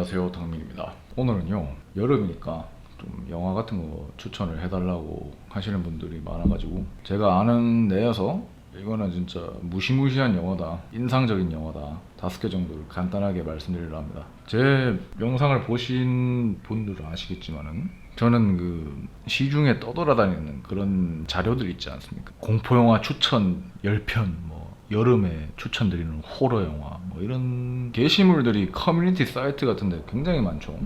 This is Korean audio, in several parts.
안녕하세요 당민입니다. 오늘은요 여름이니까 좀 영화 같은 거 추천을 해달라고 하시는 분들이 많아가지고 제가 아는 내에서 이거는 진짜 무시무시한 영화다 인상적인 영화다 다섯 개 정도를 간단하게 말씀드리려 합니다. 제 영상을 보신 분들은 아시겠지만은 저는 그 시중에 떠돌아다니는 그런 자료들 있지 않습니까? 공포영화 추천 10편. 뭐 여름에 추천드리는 호러 영화 뭐 이런 게시물들이 커뮤니티 사이트 같은데 굉장히 많죠.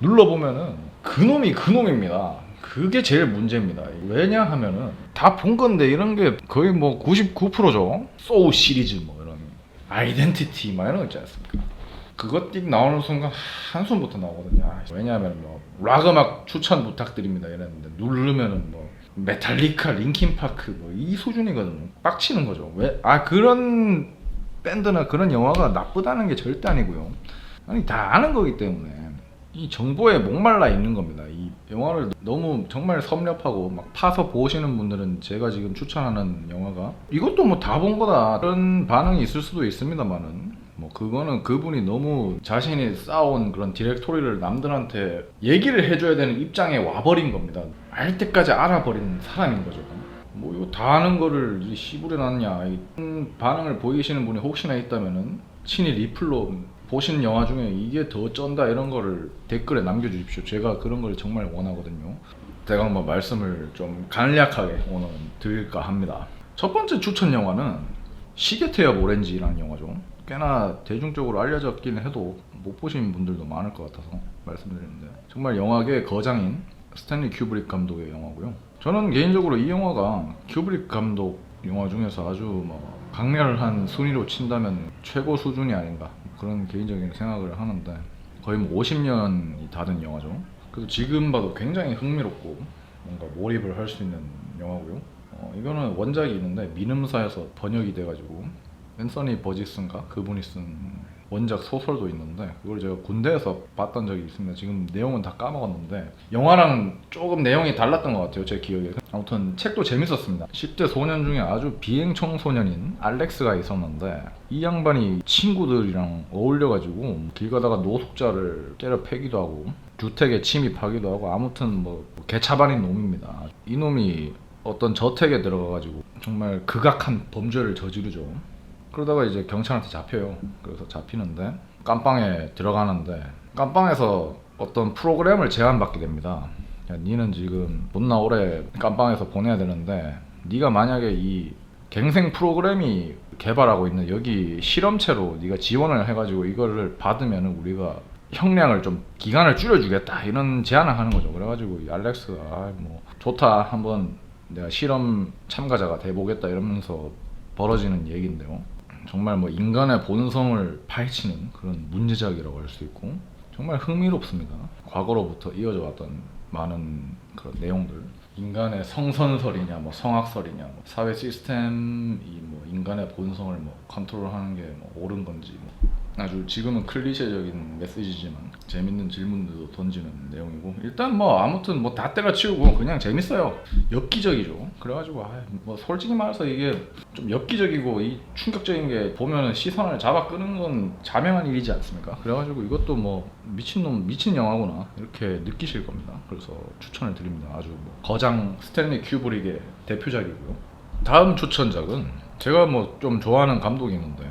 눌러보면은 그놈이 그놈입니다. 그게 제일 문제입니다. 왜냐 하면은 다 본 건데 이런 게 거의 뭐 99%죠. 소우 시리즈 뭐 이런 아이덴티티 막 이런 거 있지 않습니까? 그것 띡 나오는 순간 한숨부터 나오거든요. 아, 왜냐하면 뭐 락 음악 추천 부탁드립니다 이랬는데 누르면은 뭐 메탈리카, 링킨파크 뭐 이 수준이거든요. 빡치는 거죠. 왜? 아 그런 밴드나 그런 영화가 나쁘다는 게 절대 아니고요. 아니 다 아는 거기 때문에 이 정보에 목말라 있는 겁니다. 이 영화를 너무 정말 섭렵하고 막 파서 보시는 분들은 제가 지금 추천하는 영화가 이것도 뭐 다 본 거다 그런 반응이 있을 수도 있습니다만은 뭐 그거는 그분이 너무 자신이 쌓아온 그런 디렉토리를 남들한테 얘기를 해줘야 되는 입장에 와버린 겁니다. 알 때까지 알아버린 사람인 거죠. 뭐 이거 다 아는 거를 이 씨부려 놨냐 이 반응을 보이시는 분이 혹시나 있다면은 친히 리플로 보신 영화 중에 이게 더 쩐다 이런 거를 댓글에 남겨주십시오. 제가 그런 걸 정말 원하거든요. 제가 한번 말씀을 좀 간략하게 오늘 드릴까 합니다. 첫 번째 추천 영화는 시계태엽 오렌지라는 영화죠. 꽤나 대중적으로 알려졌긴 해도 못 보신 분들도 많을 것 같아서 말씀드리는데 정말 영화계 거장인 스탠리 큐브릭 감독의 영화고요. 저는 개인적으로 이 영화가 큐브릭 감독 영화 중에서 아주 뭐 강렬한 순위로 친다면 최고 수준이 아닌가 그런 개인적인 생각을 하는데 거의 뭐 50년이 다 된 영화죠. 그래서 지금 봐도 굉장히 흥미롭고 뭔가 몰입을 할 수 있는 영화고요. 어, 이거는 원작이 있는데 미음사에서 번역이 돼가지고 앤서니 버지슨가 그분이 쓴 원작 소설도 있는데 그걸 제가 군대에서 봤던 적이 있습니다. 지금 내용은 다 까먹었는데 영화랑 조금 내용이 달랐던 것 같아요. 제 기억에. 아무튼 책도 재밌었습니다. 10대 소년 중에 아주 비행 청소년인 알렉스가 있었는데 이 양반이 친구들이랑 어울려가지고 길 가다가 노숙자를 때려 패기도 하고 주택에 침입하기도 하고 아무튼 뭐 개차반인 놈입니다. 이 놈이 어떤 저택에 들어가가지고 정말 극악한 범죄를 저지르죠. 그러다가 이제 경찰한테 잡혀요. 그래서 잡히는데 깜빵에 들어가는데 깜빵에서 어떤 프로그램을 제안받게 됩니다. 야, 니는 지금 존나 오래 깜빵에서 보내야 되는데 네가 만약에 이 갱생 프로그램이 개발하고 있는 여기 실험체로 네가 지원을 해가지고 이거를 받으면 우리가 형량을 좀 기간을 줄여주겠다 이런 제안을 하는 거죠. 그래가지고 이 알렉스가 아, 뭐 좋다 한번 내가 실험 참가자가 돼보겠다 이러면서 벌어지는 얘기인데요. 정말 뭐 인간의 본성을 파헤치는 그런 문제작이라고 할 수 있고 정말 흥미롭습니다. 과거로부터 이어져 왔던 많은 그런 내용들 인간의 성선설이냐 뭐 성악설이냐 뭐 사회 시스템이 뭐 인간의 본성을 뭐 컨트롤하는 게 뭐 옳은 건지 뭐 아주 지금은 클리셰적인 메시지지만 재밌는 질문들도 던지는 내용이고 일단 뭐 아무튼 뭐 다 때가 치우고 그냥 재밌어요. 엽기적이죠. 그래가지고 아, 뭐 솔직히 말해서 이게 좀 엽기적이고 이 충격적인 게 보면은 시선을 잡아 끄는 건 자명한 일이지 않습니까? 그래가지고 이것도 뭐 미친놈 미친 영화구나. 이렇게 느끼실 겁니다. 그래서 추천을 드립니다. 아주 뭐 거장 스탠리 큐브릭의 대표작이고요. 다음 추천작은 제가 뭐 좀 좋아하는 감독이 있는데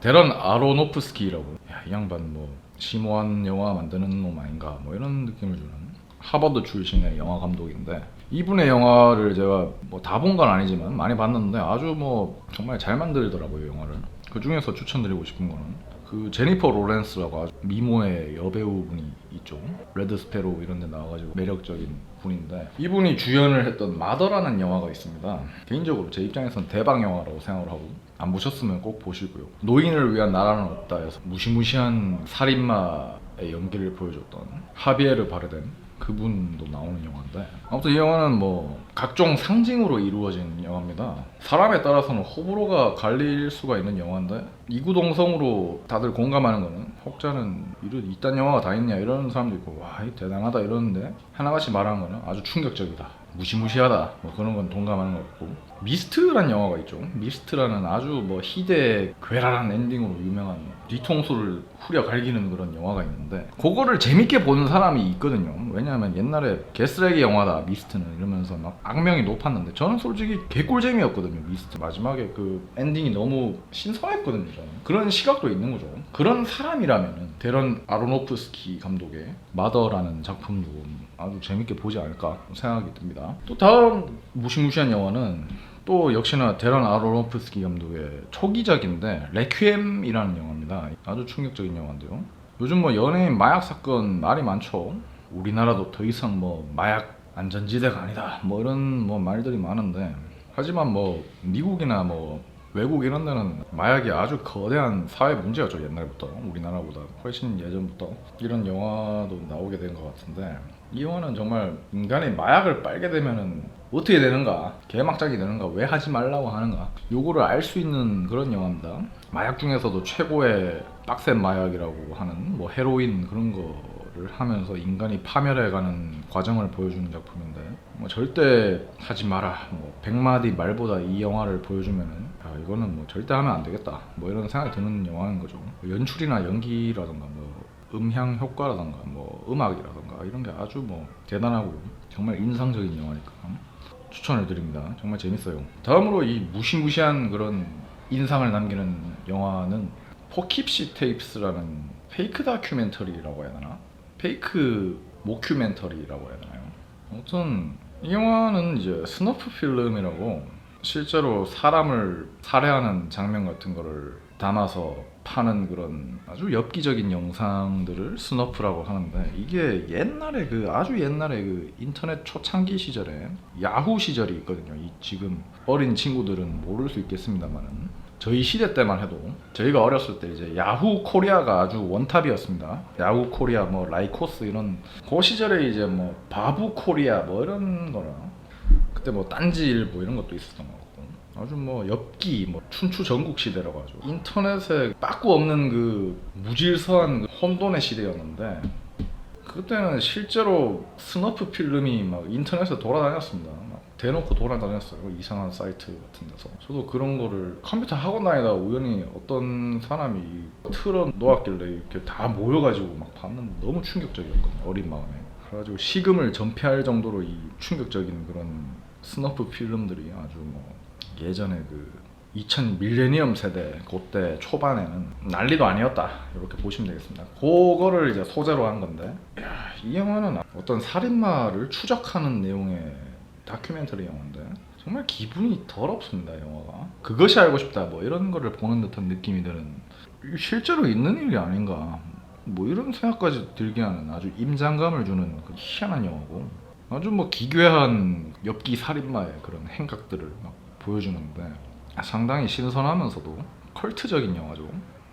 데런 아로노프스키라고. 야, 이 양반 뭐 심오한 영화 만드는 놈 아닌가 뭐 이런 느낌을 주는 하버드 출신의 영화 감독인데 이분의 영화를 제가 뭐 다 본 건 아니지만 많이 봤는데 아주 뭐 정말 잘 만들더라고요 영화를. 그 중에서 추천드리고 싶은 거는 그 제니퍼 로렌스라고 아주 미모의 여배우분이 있죠. 레드 스페로 이런 데 나와가지고 매력적인 분인데 이분이 주연을 했던 마더라는 영화가 있습니다. 개인적으로 제 입장에선 대박 영화라고 생각을 하고 안 보셨으면 꼭 보시고요. 노인을 위한 나라는 없다 해서 무시무시한 살인마의 연기를 보여줬던 하비에르 바르덴 그분도 나오는 영화인데. 아무튼 이 영화는 뭐 각종 상징으로 이루어진 영화입니다. 사람에 따라서는 호불호가 갈릴 수가 있는 영화인데 이구동성으로 다들 공감하는 거는 혹자는 이런 이딴 영화가 다 있냐 이런 사람도 있고 와이 대단하다 이러는데 하나같이 말하는 거는 아주 충격적이다. 무시무시하다. 뭐 그런 건 동감하는 것 같고 미스트라는 영화가 있죠. 미스트라는 아주 뭐 희대 괴랄한 엔딩으로 유명한 뒤통수를 후려 갈기는 그런 영화가 있는데 그거를 재밌게 보는 사람이 있거든요. 왜냐하면 옛날에 개쓰레기 영화다 미스트는 이러면서 막 악명이 높았는데 저는 솔직히 개꿀잼이었거든요. 미스트 마지막에 그 엔딩이 너무 신선했거든요. 저는 그런 시각도 있는 거죠. 그런 사람이라면은 데런 아로노프스키 감독의 마더라는 작품도 아주 재밌게 보지 않을까 생각이 듭니다. 또 다음 무시무시한 영화는 또 역시나 데런 아로노프스키 감독의 초기작인데 레퀴엠이라는 영화입니다. 아주 충격적인 영화인데요. 요즘 뭐 연예인 마약 사건 말이 많죠. 우리나라도 더 이상 뭐 마약 안전지대가 아니다. 뭐 이런 뭐 말들이 많은데 하지만 뭐 미국이나 뭐 외국 이런 데는 마약이 아주 거대한 사회 문제였죠 옛날부터 우리나라보다 훨씬 예전부터 이런 영화도 나오게 된 것 같은데 이 영화는 정말 인간이 마약을 빨게 되면은 어떻게 되는가? 개막장이 되는가? 왜 하지 말라고 하는가? 요거를 알 수 있는 그런 영화입니다. 마약 중에서도 최고의 빡센 마약이라고 하는 뭐 헤로인 그런 거를 하면서 인간이 파멸해가는 과정을 보여주는 작품인데 뭐 절대 하지 마라. 뭐 백마디 말보다 이 영화를 보여주면은 아 이거는 뭐 절대 하면 안 되겠다. 뭐 이런 생각이 드는 영화인 거죠. 뭐 연출이나 연기라던가 뭐 음향 효과라던가 뭐 음악이라던가 이런 게 아주 뭐 대단하고 정말 인상적인 영화니까 추천을 드립니다. 정말 재밌어요. 다음으로 이 무시무시한 그런 인상을 남기는 영화는 포킵시 테이프스라는 페이크 다큐멘터리라고 해야 되나? 페이크 모큐멘터리라고 해야 되나요? 아무튼 이 영화는 이제 스너프 필름이라고 실제로 사람을 살해하는 장면 같은 거를 담아서 파는 그런 아주 엽기적인 영상들을 스너프라고 하는데 이게 옛날에 그 아주 옛날에 그 인터넷 초창기 시절에 야후 시절이 있거든요. 이 지금 어린 친구들은 모를 수 있겠습니다만은 저희 시대 때만 해도 저희가 어렸을 때 이제 야후 코리아가 아주 원탑이었습니다. 야후 코리아 뭐 라이코스 이런 그 시절에 이제 뭐 바부 코리아 뭐 이런 거나 그때 뭐 딴지일보 이런 것도 있었던 것 같고 아주 뭐 엽기 뭐 춘추 전국 시대라고 하죠. 인터넷에 빠꾸 없는 그 무질서한 그 혼돈의 시대였는데 그때는 실제로 스너프 필름이 막 인터넷에 돌아다녔습니다. 막 대놓고 돌아다녔어요. 이상한 사이트 같은 데서. 저도 그런 거를 컴퓨터 학원 다니다 우연히 어떤 사람이 틀어 놓았길래 이렇게 다 모여가지고 막 봤는데 너무 충격적이었거든요 어린 마음에. 그래가지고 식음을 전폐할 정도로 이 충격적인 그런 스너프 필름들이 아주 뭐 예전에 그 2000 밀레니엄 세대 그때 초반에는 난리도 아니었다. 이렇게 보시면 되겠습니다. 그거를 이제 소재로 한 건데 이 영화는 어떤 살인마를 추적하는 내용의 다큐멘터리 영화인데 정말 기분이 더럽습니다 영화가. 그것이 알고 싶다 뭐 이런 거를 보는 듯한 느낌이 드는 실제로 있는 일이 아닌가 뭐 이런 생각까지 들게 하는 아주 임장감을 주는 그 희한한 영화고. 아주 뭐 기괴한 엽기 살인마의 그런 행각들을 막 보여주는데 상당히 신선하면서도 컬트적인 영화죠.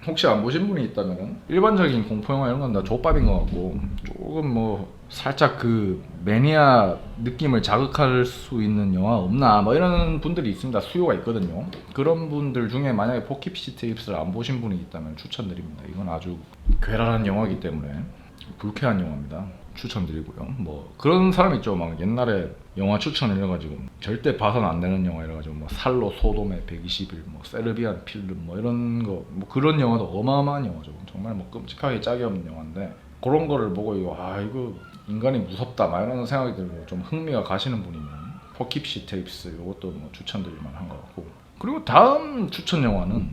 혹시 안 보신 분이 있다면 일반적인 공포 영화 이런 건 다 족밥인 것 같고 조금 뭐 살짝 그 매니아 느낌을 자극할 수 있는 영화 없나 뭐 이런 분들이 있습니다. 수요가 있거든요. 그런 분들 중에 만약에 포키피시 테이프스를 안 보신 분이 있다면 추천드립니다. 이건 아주 괴랄한 영화이기 때문에 불쾌한 영화입니다. 추천드리고요. 뭐 그런 사람 있죠. 막 옛날에 영화 추천을 해가지고 절대 봐선 안 되는 영화 이래가지고 뭐 살로 소돔의 120일, 뭐 세르비안 필름 뭐 이런 거 뭐 그런 영화도 어마어마한 영화죠. 정말 뭐 끔찍하게 짝이 없는 영화인데 그런 거를 보고 이거 아 이거 인간이 무섭다 막 이런 생각이 들고 좀 흥미가 가시는 분이면 포킵시 테이프스 이것도 뭐 추천드릴 만한 것 같고 그리고 다음 추천 영화는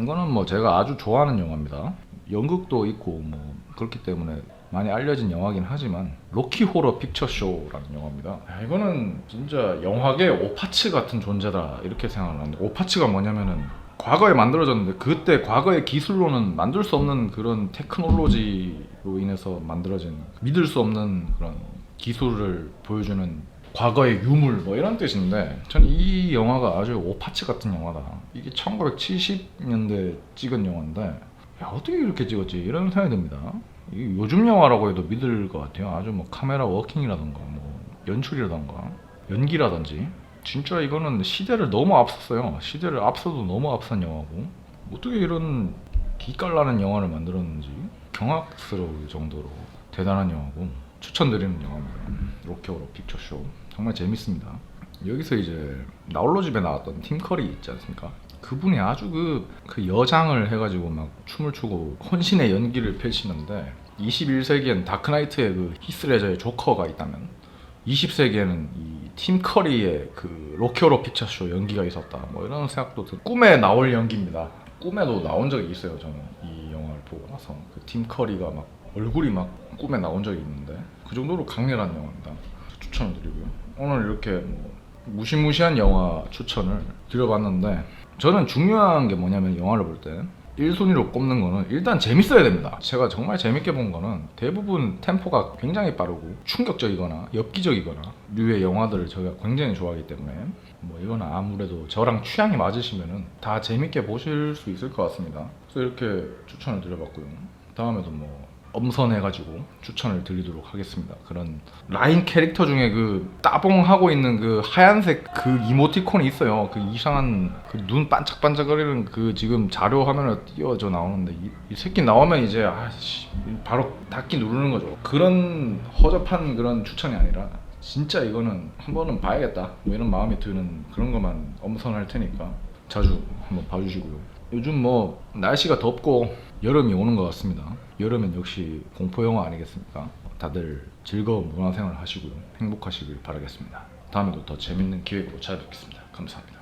이거는 뭐 제가 아주 좋아하는 영화입니다. 연극도 있고 뭐 그렇기 때문에 많이 알려진 영화긴 하지만 로키 호러 픽처 쇼라는 영화입니다. 야, 이거는 진짜 영화계 오파츠 같은 존재다 이렇게 생각하는데 오파츠가 뭐냐면은 과거에 만들어졌는데 그때 과거의 기술로는 만들 수 없는 그런 테크놀로지로 인해서 만들어진 믿을 수 없는 그런 기술을 보여주는 과거의 유물 뭐 이런 뜻인데 전이 영화가 아주 오파츠 같은 영화다. 이게 1970년대 찍은 영화인데 야 어떻게 이렇게 찍었지 이런 생각이 듭니다. 요즘 영화라고 해도 믿을 것 같아요. 아주 뭐 카메라 워킹이라던가 뭐 연출이라던가 연기라든지 진짜 이거는 시대를 너무 앞섰어요. 시대를 앞서도 너무 앞선 영화고 어떻게 이런 기깔나는 영화를 만들었는지 경악스러울 정도로 대단한 영화고 추천드리는 영화입니다. 로키오로 픽처쇼 정말 재밌습니다. 여기서 이제 나홀로 집에 나왔던 팀 커리 있지 않습니까? 그분이 아주 그, 그 여장을 해가지고 막 춤을 추고 혼신의 연기를 펼치는데 21세기엔 다크나이트의 그 히스레저의 조커가 있다면 20세기에는 이 팀 커리의 그 로키오로 픽처쇼 연기가 있었다. 뭐 이런 생각도 들 꿈에 나올 연기입니다. 꿈에도 나온 적이 있어요 저는. 이 영화를 보고 나서 그 팀 커리가 막 얼굴이 막 꿈에 나온 적이 있는데 그 정도로 강렬한 영화입니다. 추천을 드리고요. 오늘 이렇게 뭐 무시무시한 영화 추천을 드려봤는데 저는 중요한 게 뭐냐면 영화를 볼 때 1순위로 꼽는 거는 일단 재밌어야 됩니다. 제가 정말 재밌게 본 거는 대부분 템포가 굉장히 빠르고 충격적이거나 엽기적이거나 류의 영화들을 제가 굉장히 좋아하기 때문에 뭐 이건 아무래도 저랑 취향이 맞으시면은 다 재밌게 보실 수 있을 것 같습니다. 그래서 이렇게 추천을 드려봤고요. 다음에도 뭐 엄선해가지고 추천을 드리도록 하겠습니다. 그런 라인 캐릭터 중에 그 따봉하고 있는 그 하얀색 그 이모티콘이 있어요. 그 이상한 그 눈 반짝반짝거리는 그 지금 자료 화면에 띄워져 나오는데 이, 이 새끼 나오면 이제 아씨 바로 닫기 누르는 거죠. 그런 허접한 그런 추천이 아니라 진짜 이거는 한 번은 봐야겠다 뭐 이런 마음이 드는 그런 것만 엄선할 테니까 자주 한번 봐주시고요. 요즘 뭐 날씨가 덥고 여름이 오는 것 같습니다. 여름엔 역시 공포 영화 아니겠습니까? 다들 즐거운 문화생활 하시고요. 행복하시길 바라겠습니다. 다음에도 더 재밌는 기획으로 찾아뵙겠습니다. 감사합니다.